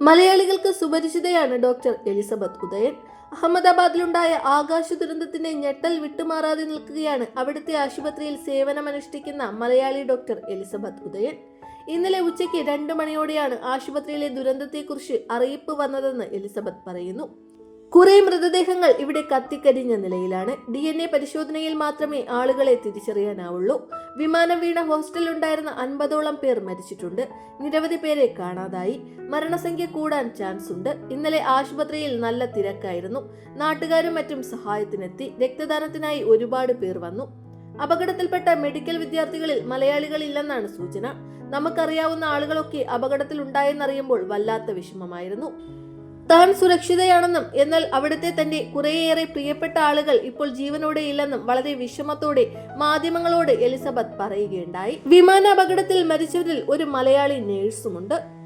മലയാളികൾക്ക് സുപരിചിതയാണ് doctor Elizabeth Udayan. അഹമ്മദാബാദിലുണ്ടായ ആകാശ ദുരന്തത്തിന്റെ ഞെട്ടൽ വിട്ടുമാറാതെ നിൽക്കുകയാണ് അവിടുത്തെ ആശുപത്രിയിൽ സേവനമനുഷ്ഠിക്കുന്ന മലയാളി ഡോക്ടർ എലിസബത്ത് ഉദയൻ. ഇന്നലെ ഉച്ചയ്ക്ക് രണ്ടു മണിയോടെയാണ് ആശുപത്രിയിലെ ദുരന്തത്തെക്കുറിച്ച് അറിയിപ്പ് വന്നതെന്ന് എലിസബത്ത് പറയുന്നു. കുറെ മൃതദേഹങ്ങൾ ഇവിടെ കത്തിക്കരിഞ്ഞ നിലയിലാണ്. ഡി എൻ എ പരിശോധനയിൽ മാത്രമേ ആളുകളെ തിരിച്ചറിയാനാവുള്ളൂ. വിമാനം വീണ ഹോസ്റ്റലിലുണ്ടായിരുന്ന അൻപതോളം പേർ മരിച്ചിട്ടുണ്ട്. നിരവധി പേരെ കാണാതായി. മരണസംഖ്യ കൂടാൻ ചാൻസ് ഉണ്ട് ഇന്നലെ ആശുപത്രിയിൽ നല്ല തിരക്കായിരുന്നു. നാട്ടുകാരും മറ്റും സഹായത്തിനെത്തി. രക്തദാനത്തിനായി ഒരുപാട് പേർ വന്നു. അപകടത്തിൽപ്പെട്ട മെഡിക്കൽ വിദ്യാർത്ഥികളിൽ മലയാളികൾ ഇല്ലെന്നാണ് സൂചന. നമുക്കറിയാവുന്ന ആളുകളൊക്കെ അപകടത്തിൽ ഉണ്ടായെന്നറിയുമ്പോൾ വല്ലാത്ത വിഷമമായിരുന്നു. താൻ സുരക്ഷിതയാണെന്നും എന്നാൽ അവിടുത്തെ തന്റെ കുറേയേറെ പ്രിയപ്പെട്ട ആളുകൾ ഇപ്പോൾ ജീവനോടെ ഇല്ലെന്നും വളരെ വിഷമത്തോടെ മാധ്യമങ്ങളോട് എലിസബത്ത് പറയുകയുണ്ടായി. വിമാന അപകടത്തിൽ മരിച്ചവരിൽ ഒരു മലയാളി നേഴ്സുമുണ്ട്.